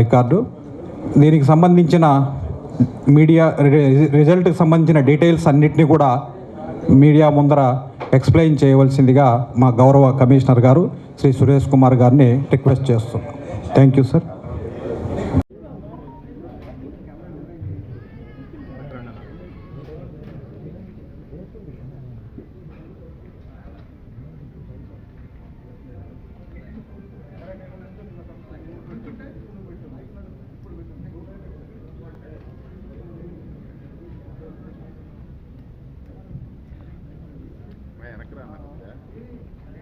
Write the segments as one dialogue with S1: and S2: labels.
S1: Record. దీనికి సంబంధించిన media రిజల్ట్కి సంబంధించిన డీటెయిల్స్ అన్నింటినీ కూడా మీడియా ముందర ఎక్స్ప్లెయిన్ చేయవలసిందిగా మా గౌరవ కమిషనర్ గారు శ్రీ సురేష్ కుమార్ గారిని రిక్వెస్ట్ చేస్తున్నాం. Thank you sir.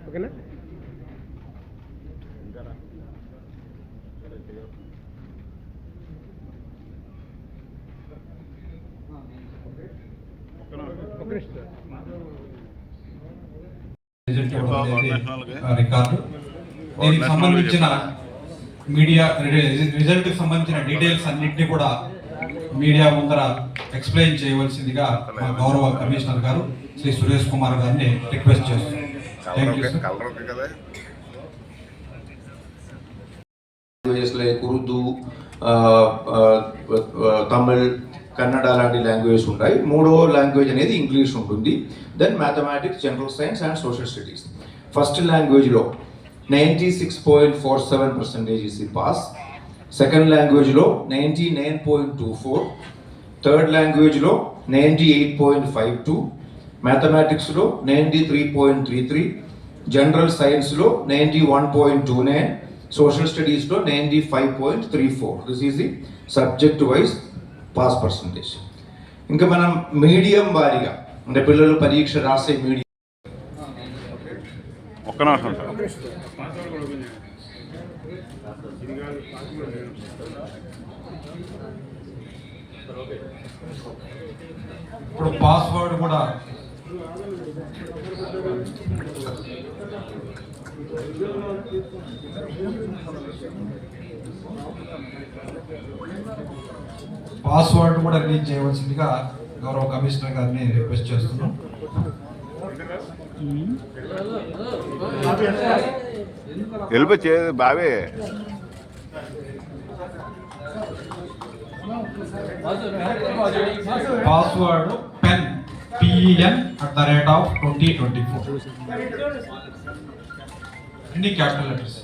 S2: ఓకేనా?
S1: రిజల్ట్ రికార్డు దీనికి సంబంధించిన మీడియా రిజల్ట్ సంబంధించిన డీటెయిల్స్ అన్నింటినీ కూడా మీడియా ముందర ఎక్స్ప్లెయిన్ చేయవలసిందిగా మా గౌరవ కమిషనర్ గారు శ్రీ సురేష్ కుమార్ గారిని రిక్వెస్ట్ చేస్తున్నాం.
S3: ఆ, తమిళ్ కన్నడ లాంటి లాంగ్వేజెస్ ఉంటాయి. మూడో లాంగ్వేజ్ అనేది ఇంగ్లీష్ ఉంటుంది. Then mathematics general science and social studies first లాంగ్వేజ్లో ninety six point four seven percentage is the pass second లాంగ్వేజ్లో ninety nine point two four third లాంగ్వేజ్లో ninety eight point five two మ్యాథమెటిక్స్లో ninety three point three three general సైన్స్లో ninety one point two nine social స్టడీస్లో ninety five point three four this is the subject wise pass percentage ఇంకా మనం medium వారీగా అంటే పిల్లలు పరీక్ష రాసే మీడియం.
S4: ఒక్క నిమిషం సార్.
S1: ఇప్పుడు పాస్వర్డ్ కూడా పాస్వర్డ్ కూడా రిలీజ్ చేయవలసిందిగా గౌరవ కమిషనర్ గారిని రిక్వెస్ట్ చేస్తున్నాం.
S4: బావే.
S1: Password PEN PN at the rate of twenty twenty four అన్ని క్యాపిటల్ లెటర్స్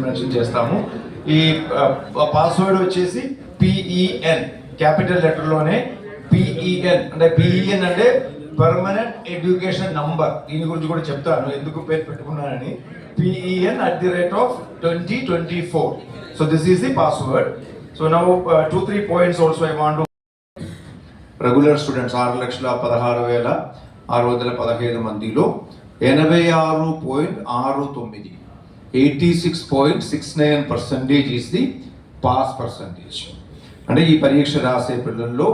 S3: మెన్షన్ చేస్తాము ఈ పాస్వర్డ్ వచ్చేసి పిఈఎన్ క్యాపిటల్ లెటర్లోనే పీఎన్ అంటే పిఈఎన్ అంటే పర్మనెంట్ ఎడ్యుకేషన్ నంబర్ దీని గురించి కూడా చెప్తాను. ఎందుకు పేరు పెట్టుకున్నానని? PEN at the rate of twenty twenty four so this is the password so now two three points also I want regular students ఆరు లక్షల పదహారు వేల ఆరు వందల పదహైదు మందిలో ఎనభై ఆరు పాయింట్ ఆరు తొమ్మిది. Eighty six point six nine percentage is the pass percentage అంటే ఈ పరీక్ష రాసే పిల్లల్లో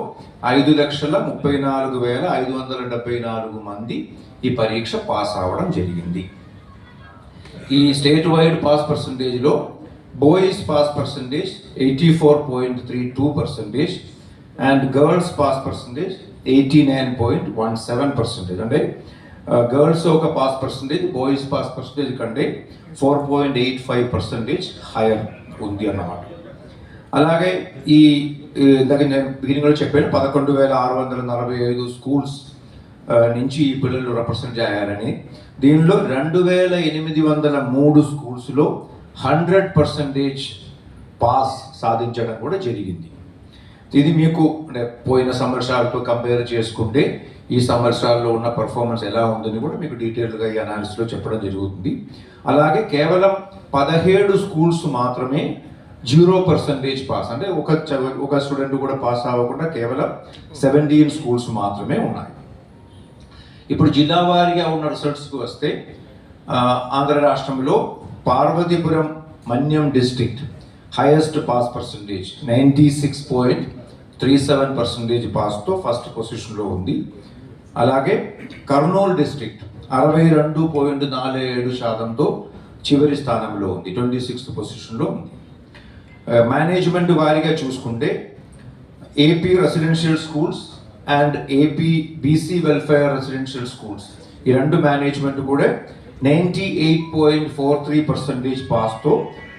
S3: ఐదు లక్షల ముప్పై నాలుగు వేల ఐదు వందల డెబ్బై నాలుగు మంది ఈ పరీక్ష పాస్ అవ్వడం జరిగింది. ఈ state wide pass పర్సంటేజ్లో boys pass percentage eighty four point three two percentage and girls pass percentage eighty nine point one seven percentage అంటే గర్ల్స్ ఒక pass percentage boys pass percentage కంటే four point eight five percentage higher ఉంది అన్నమాట. అలాగే ఈ ఈ ఇందాక నేను బిగినింగ్లో చెప్పాను పదకొండు వేల ఆరు వందల నలభై ఐదు స్కూల్స్ నుంచి ఈ పిల్లలు రిప్రజెంట్ అయ్యారని. దీనిలో రెండు వేల ఎనిమిది వందల మూడు స్కూల్స్లో హండ్రెడ్ పర్సంటేజ్ పాస్ సాధించడం కూడా జరిగింది. ఇది మీకు అంటే పోయిన సంవత్సరాలతో కంపేర్ చేసుకుంటే ఈ సంవత్సరాల్లో ఉన్న పర్ఫార్మెన్స్ ఎలా ఉందని కూడా మీకు డీటెయిల్గా ఈ అనాలిసిస్లో చెప్పడం జరుగుతుంది. అలాగే కేవలం పదిహేడు స్కూల్స్ మాత్రమే జీరో పర్సంటేజ్ పాస్. అంటే ఒక చ- ఒక స్టూడెంట్ కూడా పాస్ అవ్వకుండా కేవలం సెవెంటీన్ స్కూల్స్ మాత్రమే ఉన్నాయి. ఇప్పుడు జిల్లా వారీగా ఉన్న రిజల్ట్స్కి వస్తే ఆంధ్ర రాష్ట్రంలో Parvathipuram Manyam district highest pass percentage ninety six point three seven percentage పాస్తో first పొజిషన్లో ఉంది. అలాగే కర్నూలు డిస్ట్రిక్ట్ అరవై రెండు పాయింట్ నాలుగు ఏడు శాతంతో చివరి స్థానంలో ఉంది. ట్వంటీ సిక్స్త్ పొజిషన్లో ఉంది. Uh, మేనేజ్మెంట్ వారీగా చూసుకుంటే AP residential schools and AP BC welfare residential schools ఈ రెండు మేనేజ్మెంట్ కూడా ninety eight point four three percentage పాస్తో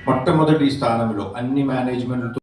S3: మొట్టమొదటి స్థానంలో అన్ని మేనేజ్మెంట్లతో